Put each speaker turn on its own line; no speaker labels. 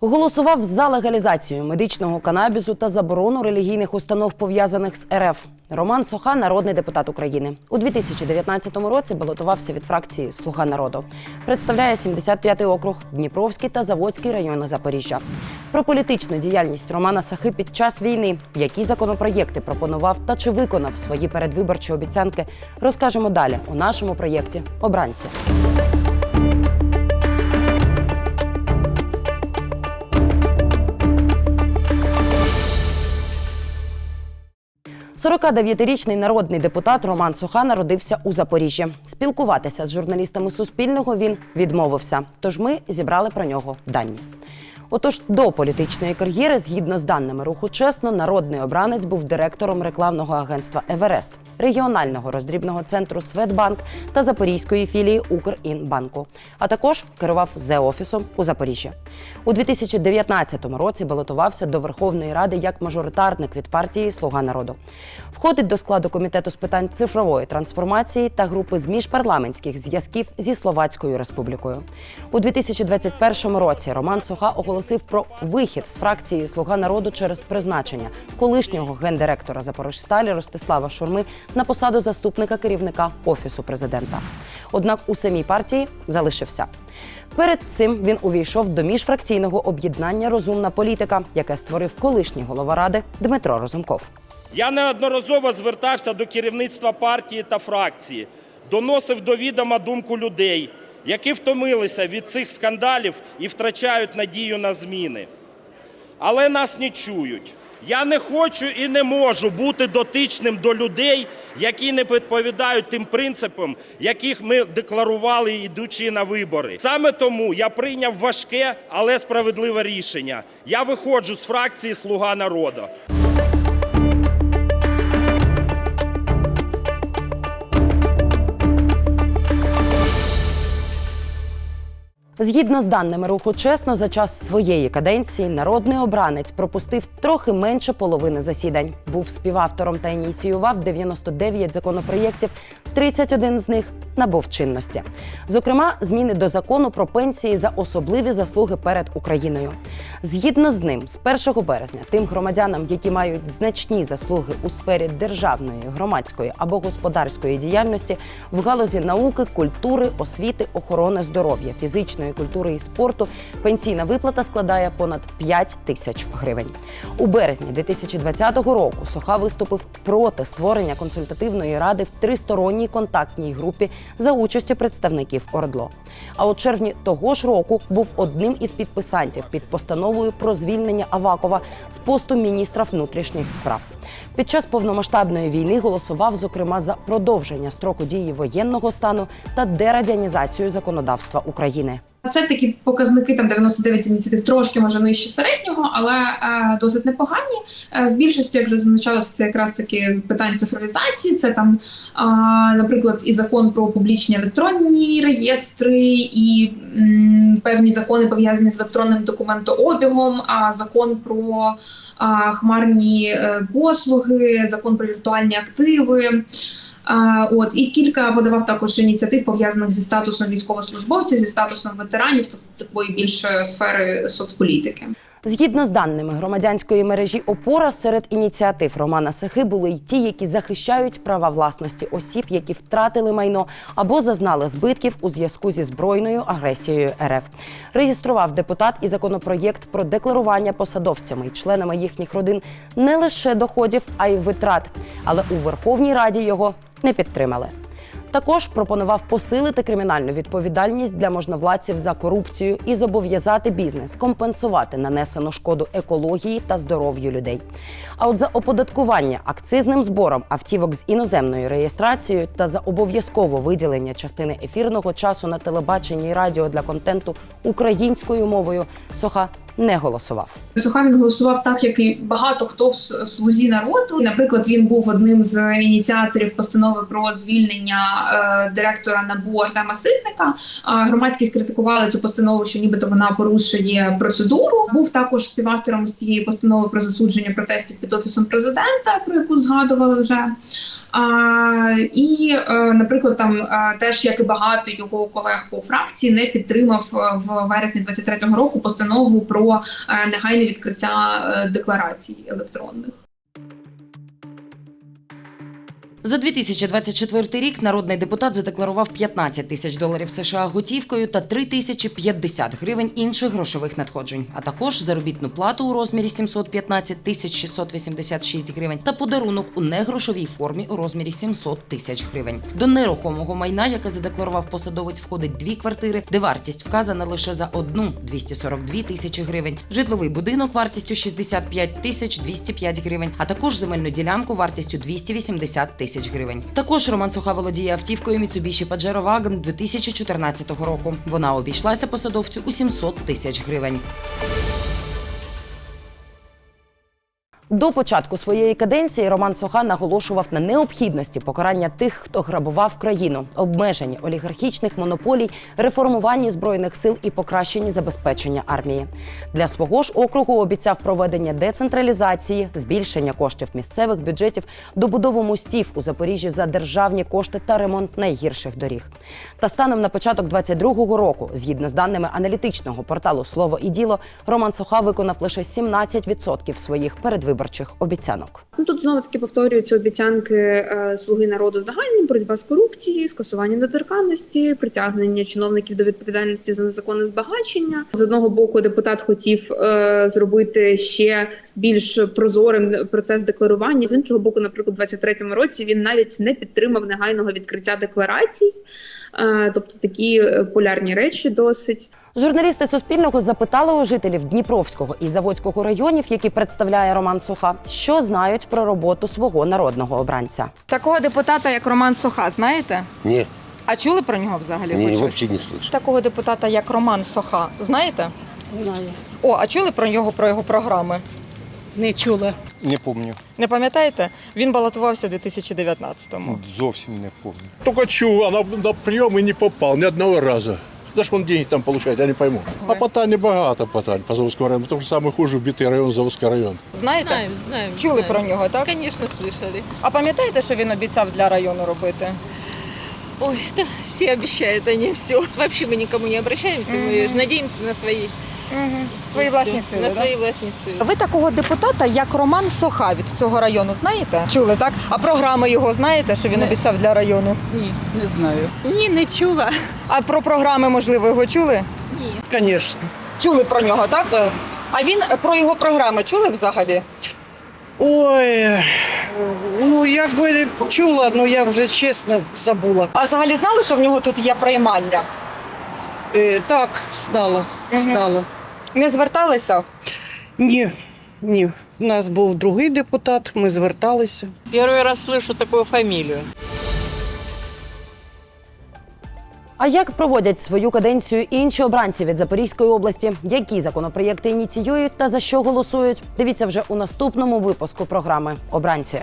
Голосував за легалізацію медичного канабісу та заборону релігійних установ пов'язаних з РФ. Роман Соха, народний депутат України, у 2019 році балотувався від фракції Слуга народу. Представляє 75-й округ, Дніпровський та Заводський райони Запоріжжя. Про політичну діяльність Романа Сахи під час війни, які законопроєкти пропонував та чи виконав свої передвиборчі обіцянки, розкажемо далі у нашому проєкті Обранці. 49-річний народний депутат Роман Суха народився у Запоріжжі. Спілкуватися з журналістами Суспільного він відмовився. Тож ми зібрали про нього дані. Отож, до політичної кар'єри, згідно з даними руху чесно, народний обранець був директором рекламного агентства Еверест, регіонального роздрібного центру Светбанк та запорізької філії Укрінбанку, а також керував зе-офісом у Запоріжжі. У 2019 році балотувався до Верховної Ради як мажоритарник від партії Слуга народу. Входить до складу комітету з питань цифрової трансформації та групи з міжпарламентських зв'язків зі Словацькою Республікою. У 2021 році Роман Соха оголосив про вихід з фракції Слуга народу через призначення колишнього гендиректора Запорожсталі Ростислава Шурми на посаду заступника керівника офісу президента. Однак у самій партії залишився. Перед цим він увійшов до міжфракційного об'єднання Розумна політика, яке створив колишній голова ради Дмитро Розумков.
Я неодноразово звертався до керівництва партії та фракції, доносив до відома думку людей, які втомилися від цих скандалів і втрачають надію на зміни. Але нас не чують. Я не хочу і не можу бути дотичним до людей, які не відповідають тим принципам, яких ми декларували, йдучи на вибори. Саме тому я прийняв важке, але справедливе рішення. Я виходжу з фракції Слуга народу.
Згідно з даними руху чесно, за час своєї каденції народний обранець пропустив трохи менше половини засідань. Був співавтором та ініціював 99 законопроєктів, 31 з них набув чинності. Зокрема, зміни до закону про пенсії за особливі заслуги перед Україною. Згідно з ним, з 1 березня тим громадянам, які мають значні заслуги у сфері державної, громадської або господарської діяльності в галузі науки, культури, освіти, охорони здоров'я, фізичної культури і спорту, пенсійна виплата складає понад 5 тисяч гривень. У березні 2020 року Соха виступив проти створення консультативної ради в тристоронній контактній групі за участю представників ОРДЛО. А у червні того ж року був одним із підписантів під постановою про звільнення Авакова з посту міністра внутрішніх справ. Під час повномасштабної війни голосував зокрема за продовження строку дії воєнного стану та дерадянізацію законодавства України.
Це такі показники, там 99 ініціатив, трошки може нижче середнього, але е, досить непогані. Е, в більшості, як вже зазначалося, це якраз таки питань цифровізації. Це там, е, наприклад, і закон про публічні електронні реєстри, і м, певні закони пов'язані з електронним документообігом, а закон про е, хмарні послуги, закон про віртуальні активи. От і кілька подавав також ініціатив пов'язаних зі статусом військовослужбовців, зі статусом ветеранів, тобто такої більш сфери соцполітики.
Згідно з даними громадянської мережі Опора серед ініціатив Романа Сахи були й ті, які захищають права власності осіб, які втратили майно або зазнали збитків у зв'язку зі збройною агресією РФ. Реєстрував депутат і законопроєкт про декларування посадовцями і членами їхніх родин не лише доходів, а й витрат. Але у Верховній Раді його не підтримали. Також пропонував посилити кримінальну відповідальність для можновладців за корупцію і зобов'язати бізнес компенсувати нанесену шкоду екології та здоров'ю людей. А от за оподаткування акцизним збором автівок з іноземною реєстрацією та за обов'язкове виділення частини ефірного часу на телебаченні і радіо для контенту українською мовою Соха не голосував.
Суха він голосував так, як і багато хто в слузі народу. Наприклад, він був одним з ініціаторів постанови про звільнення е, директора НАБУ Артема Ситника. Громадськість критикували цю постанову, що нібито вона порушує процедуру. Був також співавтором з цієї постанови про засудження протестів під офісом президента, про яку згадували вже. А, і, е, наприклад, там е, теж як і багато його колег по фракції не підтримав е, в вересні 23-го року постанову про про е, негайне відкриття е, декларацій електронних.
За 2024 рік народний депутат задекларував 15 тисяч доларів США готівкою та 3 тисячі 50 гривень інших грошових надходжень, а також заробітну плату у розмірі 715 тисяч 686 гривень та подарунок у негрошовій формі у розмірі 700 тисяч гривень. До нерухомого майна, яке задекларував посадовець, входить дві квартири, де вартість вказана лише за одну 242 тисячі гривень, житловий будинок вартістю 65 тисяч 205 гривень, а також земельну ділянку вартістю 280 тисяч гривень. Також Роман Суха володіє автівкою Mitsubishi Pajero Wagon 2014 року. Вона обійшлася посадовцю у 700 тисяч гривень. До початку своєї каденції Роман Соха наголошував на необхідності покарання тих, хто грабував країну, обмеженні олігархічних монополій, реформуванні збройних сил і покращенні забезпечення армії. Для свого ж округу обіцяв проведення децентралізації, збільшення коштів місцевих бюджетів, добудову мостів у Запоріжжі за державні кошти та ремонт найгірших доріг. Та станом на початок 22-го року, згідно з даними аналітичного порталу Слово і діло, Роман Соха виконав лише 17% своїх передвиборчих обіцянок.
Ну тут знову таки повторюються обіцянки е, слуги народу загальні, боротьба з корупцією, скасування недоторканності, притягнення чиновників до відповідальності за незаконне збагачення. З одного боку, депутат хотів е, зробити ще більш прозорим процес декларування. З іншого боку, наприклад, у 23-му році він навіть не підтримав негайного відкриття декларацій. Е, тобто такі е, полярні речі досить.
Журналісти Суспільного запитали у жителів Дніпровського і Заводського районів, які представляє Роман Суха, що знають про роботу свого народного обранця.
Такого депутата, як Роман Соха, знаєте?
Не,
А чули про нього взагалі? щось?
вообще не слышал.
Такого депутата, як Роман Соха, знаєте?
Знаю.
О, а чули про нього про його програми?
Не чула.
Не помню.
Не пам'ятаєте? Він балотувався у 2019-му.
Зовсім не помню.
Только чув, а на, на прийом і не попав ні одного разу. За що він деньги там получает, я не пойму. А питань багато питань по Заводському району, тому що самый хуже битий район Заводський район.
Знаєте?
Знаем, знаем.
Чули
знаем.
про нього, так?
Конечно, слышали.
А пам'ятаєте, що він обіцяв для району робити?
Ой, да все обещают, они все. Вообще мы никому не обращаемся, мы же надеемся на свои,
Свої власні сили.
на
да?
свои властные силы.
Ви такого депутата, як Роман Соха від цього району, знаєте? Чули, так? А програми його знаєте, що він
Не.
обіцяв для району?
Ні, не знаю.
Ні, не чула.
А про програми, можливо, його чули? Ні.
Звісно.
Чули про нього, так?
Да.
А він про його програми чули взагалі?
Ой, ну якби чула, ну я вже чесно забула.
А взагалі знали, що в нього тут є приймальня?
Е, так, знала, знала.
Не зверталися?
Ні, ні. У нас був другий депутат, ми зверталися.
Первый раз слышу такую фамилию.
А як проводять свою каденцію інші обранці від Запорізької області? Які законопроєкти ініціюють та за що голосують? Дивіться вже у наступному випуску програми Обранці.